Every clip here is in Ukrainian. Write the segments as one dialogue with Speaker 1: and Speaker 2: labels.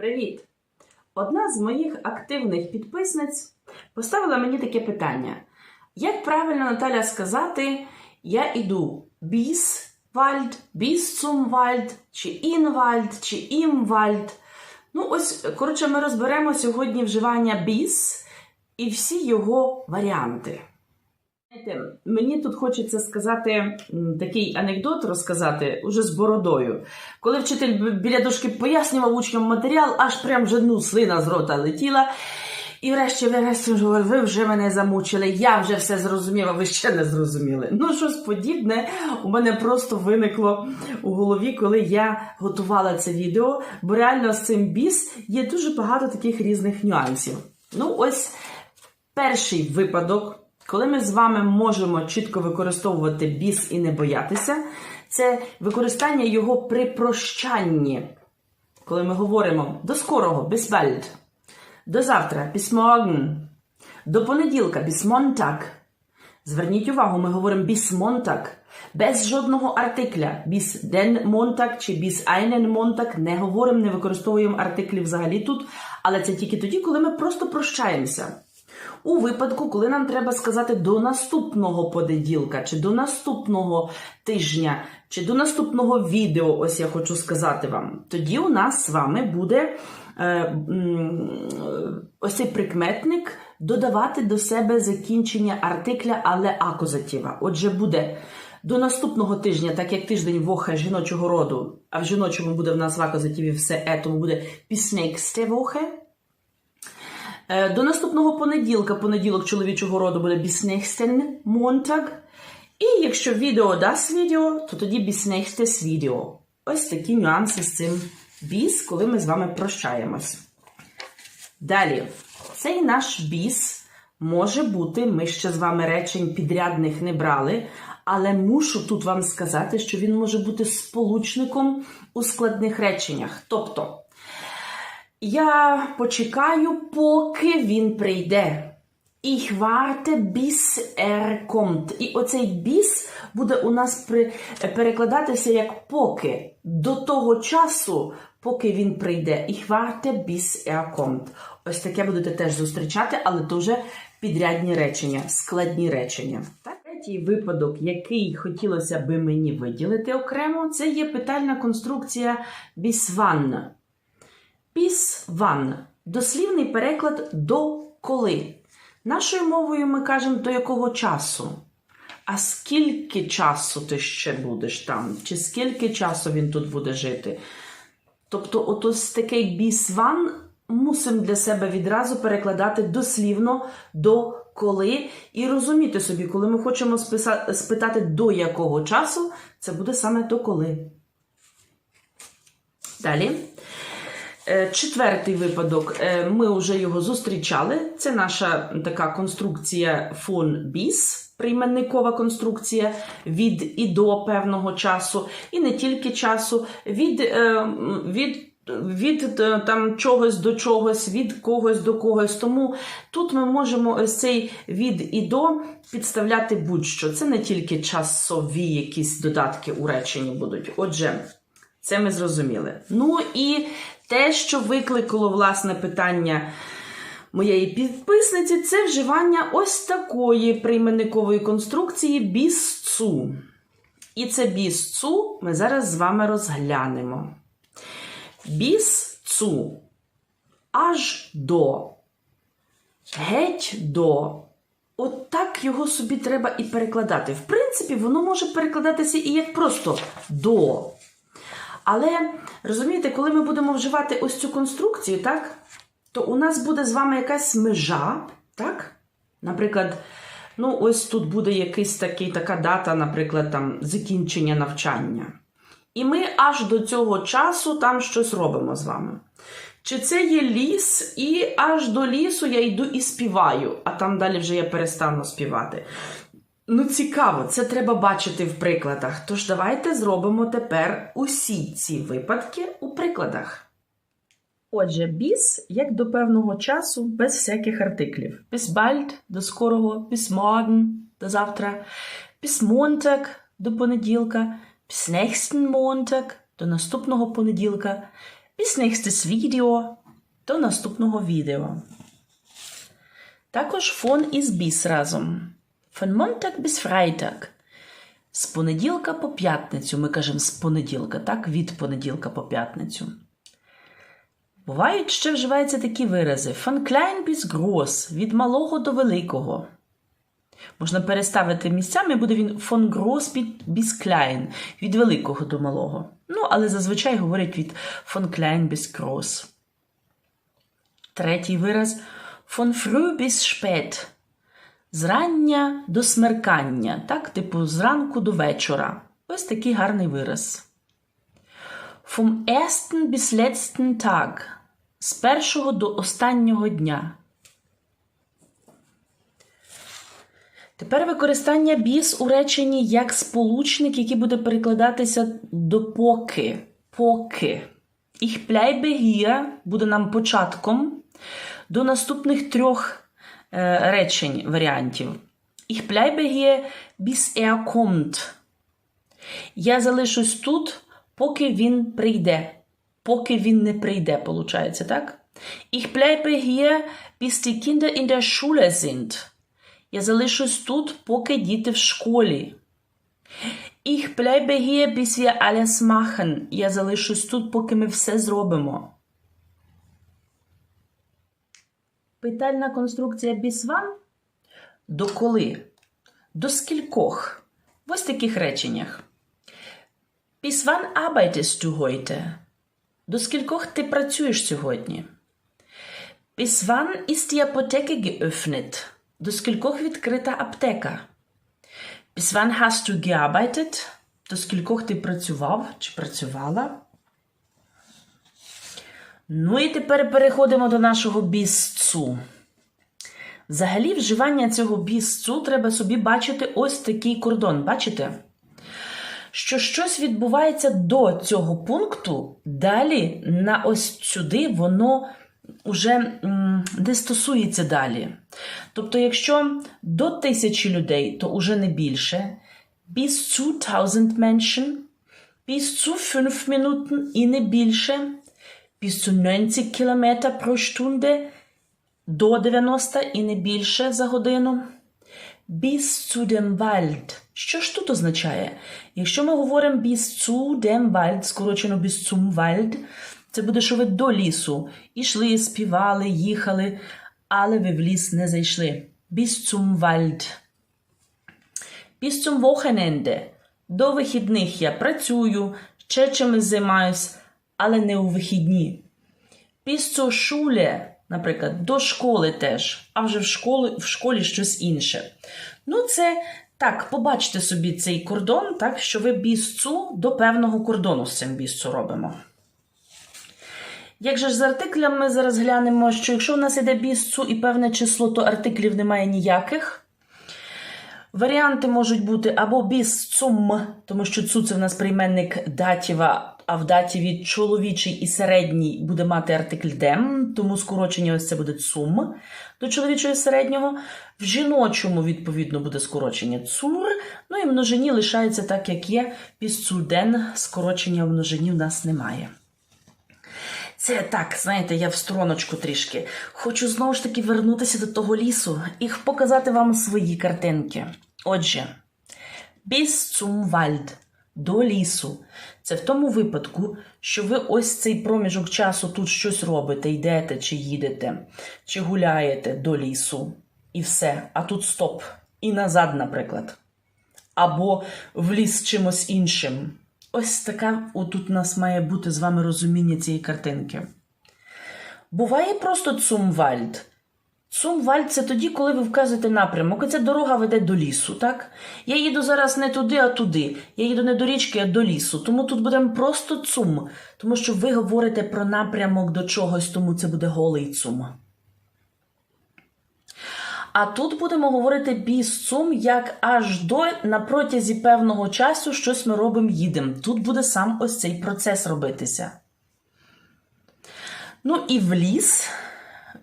Speaker 1: Привіт! Одна з моїх активних підписниць поставила мені таке питання: як правильно Наталя сказати, я іду біс Wald, bis zum Wald, чи Wald, чи Wald. Ну, ось, коротше, ми розберемо сьогодні вживання біс і всі його варіанти. Знаєте, мені тут хочеться сказати такий анекдот розказати уже з бородою. Коли вчитель біля дошки пояснював учням матеріал, аж прям вже ну, слина з рота летіла. І врешті вже говорив, ви вже мене замучили, я вже все зрозумів, а ви ще не зрозуміли. Ну, щось подібне у мене просто виникло у голові, коли я готувала це відео, бо реально з цим біс є дуже багато таких різних нюансів. Ну, ось перший випадок, коли ми з вами можемо чітко використовувати біс і не боятися, це використання його при прощанні. Коли ми говоримо до скорого, bis bald, до завтра, bis morgen, до понеділка, bis Montag. Зверніть увагу, ми говоримо bis Montag, без жодного артикля. Bis den Montag чи bis einen Montag не говоримо, не використовуємо артиклі взагалі тут, але це тільки тоді, коли ми просто прощаємося. У випадку, коли нам треба сказати до наступного понеділка, чи до наступного тижня, чи до наступного відео, ось я хочу сказати вам, тоді у нас з вами буде е, ось цей прикметник додавати до себе закінчення артикля, але акузатива. Отже, буде до наступного тижня, так як тиждень воха жіночого роду, а в жіночому буде в нас в акузативі все е, тому буде bis nächste Woche. Е, До наступного понеділка, понеділок чоловічого роду буде nächsten Montag. І якщо відео дасть відео, то тоді nächstes відео. Ось такі нюанси з цим біс, коли ми з вами прощаємось. Далі, цей наш біс може бути, ми ще з вами речень підрядних не брали, але мушу тут вам сказати, що він може бути сполучником у складних реченнях. Тобто, я почекаю, поки він прийде. Ich warte, bis er kommt. І оцей біс буде у нас при, перекладатися як поки. До того часу, поки він прийде. Ich warte, bis er kommt. Ось таке будете теж зустрічати, але вже підрядні речення, складні речення. Так? Третій випадок, який хотілося би мені виділити окремо, це є питальна конструкція bis Bis wann – дослівний переклад до коли. Нашою мовою ми кажемо до якого часу. А скільки часу ти ще будеш там? Чи скільки часу він тут буде жити? Тобто, от ось такий wann мусимо для себе відразу перекладати дослівно до коли і розуміти собі, коли ми хочемо спитати до якого часу, це буде саме до коли. Далі. Е, Четвертий випадок. Е, Ми вже його зустрічали. Це наша така конструкція фон біс, прийменникова конструкція від і до певного часу, і не тільки часу, від, е, від, від там чогось до чогось, від когось до когось. Тому тут ми можемо ось цей від і до підставляти будь-що. Це не тільки часові якісь додатки у реченні будуть. Отже. Це ми зрозуміли. Ну і те, що викликало власне питання моєї підписниці, це вживання ось такої прийменникової конструкції бісцу. І це бісцу ми зараз з вами розглянемо. Бісцу аж до, геть до. От так його собі треба і перекладати. В принципі, воно може перекладатися і як просто до. Але розумієте, коли ми будемо вживати ось цю конструкцію, так, то у нас буде з вами якась межа, так? Наприклад, ну, ось тут буде якийсь такий, така дата, наприклад, там, закінчення навчання. І ми аж до цього часу там щось робимо з вами. Чи це є ліс, і аж до лісу я йду і співаю, а там далі вже я перестану співати. Ну, цікаво, це треба бачити в прикладах. Тож давайте зробимо тепер усі ці випадки у прикладах. Отже, біс як до певного часу без всяких артиклів. Bis bald – до скорого, bis morgen – до завтра, bis Montag – до понеділка, bis nächsten Montag – до наступного понеділка, Bis nächstes відео. До наступного відео. Також фон із біс разом. Von Montag bis Freitag. З понеділка по п'ятницю. Ми кажемо з понеділка, так? Від понеділка по п'ятницю. Бувають ще вживаються такі вирази: von klein bis groß, від малого до великого. Можна переставити місцями, буде він von groß bis klein, від великого до малого. Ну, але зазвичай говорять від von klein bis groß. Третій вираз von früh bis spät. Зрання до смеркання, так, типу зранку до вечора. Ось такий гарний вираз. Vom ersten bis letzten Tag. З першого до останнього дня. Тепер використання біс у реченні як сполучник, який буде перекладатися до поки. Поки. Ich bleibe hier буде нам початком до наступних трьох речень варіантів. Ich bleibe hier, bis er kommt. Я залишусь тут, поки він прийде. Поки він не прийде, получається, так? Ich bleibe hier, bis die Kinder in der Schule sind. Я залишусь тут, поки діти в школі. Ich bleibe hier, bis wir alles machen. Я залишусь тут, поки ми все зробимо. Питальна конструкція wann? До коли? До скількох? В ось таких реченнях. Bis wann arbeitest du heute? До скількох ти працюєш сьогодні? Bis wann ist die Apotheke geöffnet? До скількох відкрита аптека? Bis wann hast du gearbeitet? До скількох ти працював чи працювала? Ну і тепер переходимо до нашого бісцу. Взагалі, вживання цього бісцу треба собі бачити ось такий кордон. Бачите? Що щось відбувається до цього пункту, далі на ось сюди воно вже не стосується далі. Тобто, якщо до тисячі людей, то уже не більше. Bis zu 1000 Menschen, bis zu 5 Minuten і не більше, bis zu 90 км pro Stunde, до 90 і не більше за годину. Bis zu dem Wald. Що ж тут означає? Якщо ми говоримо bis zu dem Wald, скорочено bis zum Wald, це буде, що ви до лісу. Ішли, співали, їхали, але ви в ліс не зайшли. Bis zum Wald. Bis zum Wochenende. До вихідних я працюю, ще чимось займаюсь, але не у вихідні. Bis zur наприклад, до школи теж, а вже в школі, в школі щось інше. Ну, це так, побачте собі цей кордон, так, що ви бісцу до певного кордону з цим бісцу робимо. Як же ж з артиклем ми зараз глянемо, що якщо в нас іде бісцу і певне число, то артиклів немає ніяких. Варіанти можуть бути або біс цум, тому що цу це в нас прийменник датіва, а в датіві чоловічий і середній буде мати артикль дем, тому скорочення ось це буде цум до чоловічого і середнього. В жіночому, відповідно, буде скорочення цур. Ну і множині лишається так, як є. Біс цуден, скорочення в множині в нас немає. Це так, знаєте, я в стороночку трішки. Хочу знову ж таки вернутися до того лісу і показати вам свої картинки. Отже, bis zum Wald, до лісу. Це в тому випадку, що ви ось цей проміжок часу тут щось робите, йдете чи їдете, чи гуляєте до лісу, і все. А тут стоп. І назад, наприклад. Або в ліс чимось іншим. Ось така отут у нас має бути з вами розуміння цієї картинки. Буває просто цумвальд. Цумвальд це тоді, коли ви вказуєте напрямок, і ця дорога веде до лісу, так? Я їду зараз не туди, а туди. Я їду не до річки, а до лісу. Тому тут будемо просто цум, тому що ви говорите про напрямок до чогось, тому це буде голий цум. А тут будемо говорити біс цум, як аж до на протязі певного часу щось ми робимо, їдемо. Тут буде сам ось цей процес робитися. Ну і в ліс,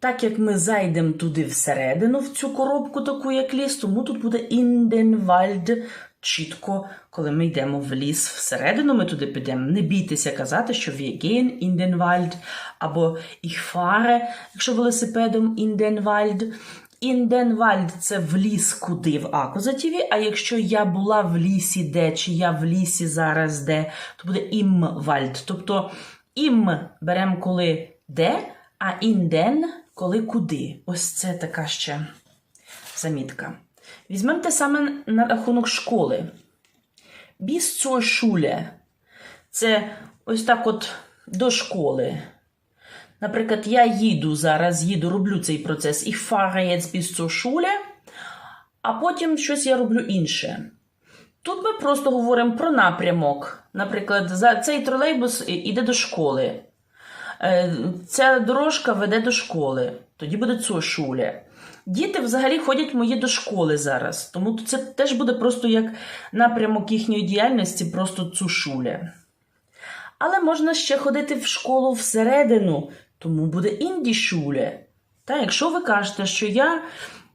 Speaker 1: так як ми зайдемо туди всередину, в цю коробку, таку як ліс, тому тут буде Wald, чітко, коли ми йдемо в ліс всередину, ми туди підемо. Не бійтеся казати, що den Wald, або fahre, якщо велосипедом den Wald – це в ліс куди? В акузативі, а якщо я була в лісі де, чи я в лісі зараз де, то буде Wald. Тобто im беремо коли де, а den – коли куди. Ось це така ще замітка. Візьмемо те саме на рахунок школи. Bis zur Schule – це ось так от до школи. Наприклад, я їду зараз, їду, роблю цей процес і jetzt bis zur Schule, а потім щось я роблю інше. Тут ми просто говоримо про напрямок. Наприклад, цей тролейбус іде до школи. Е, Ця дорожка веде до школи. Тоді буде Schule. Діти взагалі ходять мої до школи зараз, тому це теж буде просто як напрямок їхньої діяльності, просто Schule. Але можна ще ходити в школу всередину, тому буде Schule. Та якщо ви кажете, що я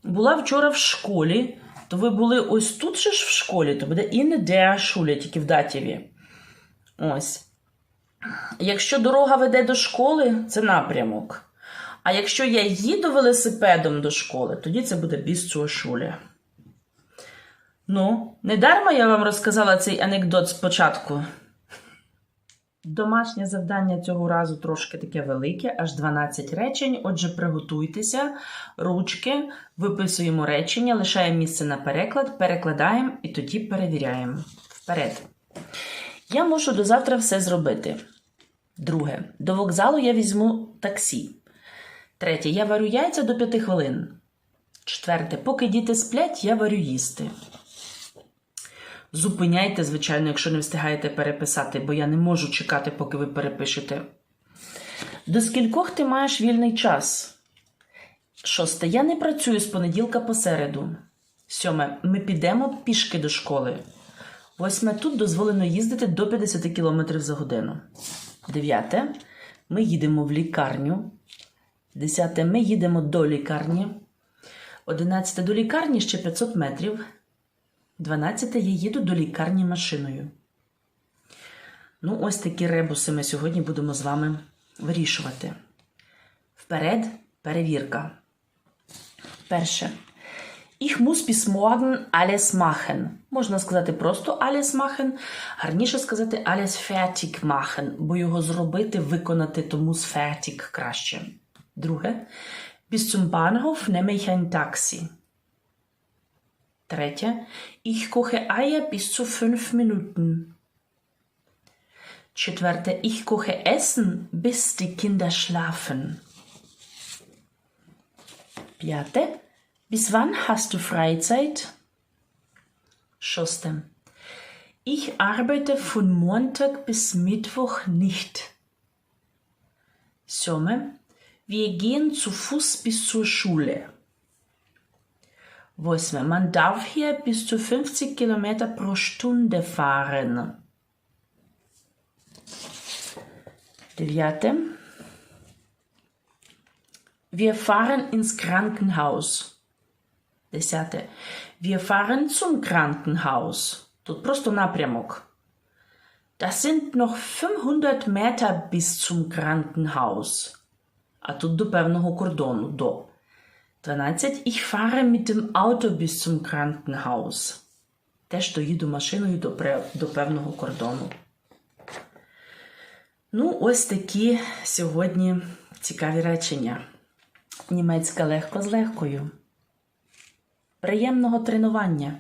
Speaker 1: була вчора в школі, то ви були ось тут же ж в школі, то буде der Schule, тільки в датіві. Ось. Якщо дорога веде до школи, це напрямок. А якщо я їду велосипедом до школи, тоді це буде bis zur Schule. Ну, не дарма я вам розказала цей анекдот спочатку. Домашнє завдання цього разу трошки таке велике, аж 12 речень. Отже, приготуйтеся, ручки, виписуємо речення, лишаємо місце на переклад, перекладаємо і тоді перевіряємо. Вперед. Я можу до завтра все зробити. Друге. До вокзалу я візьму таксі. Третє. Я варю яйця до 5 хвилин. Четверте. Поки діти сплять, я варю їсти. Зупиняйте, звичайно, якщо не встигаєте переписати, бо я не можу чекати, поки ви перепишете. До скількох ти маєш вільний час? Шосте. Я не працюю з понеділка по середу. Сьоме. Ми підемо пішки до школи. Восьме. Тут дозволено їздити до 50 км за годину. Дев'яте. Ми їдемо в лікарню. Десяте. Ми їдемо до лікарні. Одинадцяте. До лікарні ще 500 метрів. 12. Я їду до лікарні машиною. Ну, ось такі ребуси ми сьогодні будемо з вами вирішувати. Вперед, перевірка. Перше. Ich muss bis morgen alles machen. Можна сказати просто alles machen. Гарніше сказати alles fertig machen, бо його зробити, виконати, тому з fertig краще. Друге. Bis zum Bahnhof nehme ich ein Taxi. Tretje, ich koche Eier bis zu fünf Minuten. Czwarte, ich koche Essen, bis die Kinder schlafen. Piate, Bis wann hast du Freizeit? Schostem. Ich arbeite von Montag bis Mittwoch nicht. Somme. Wir gehen zu Fuß bis zur Schule. Wusme, man darf hier bis zu 50 Kilometer pro Stunde fahren. Deviate. Wir fahren ins Krankenhaus. Десяте. Wir fahren zum Krankenhaus. Тут просто напрямок. Das sind noch 500 Meter bis zum Krankenhaus. А тут до певного кордону. До. 12. Ich fahre mit dem Auto bis zum Krankenhaus. Теж то їду машиною до, до певного кордону. Ну, ось такі сьогодні цікаві речення. Німецька легко з легкою. Приємного тренування!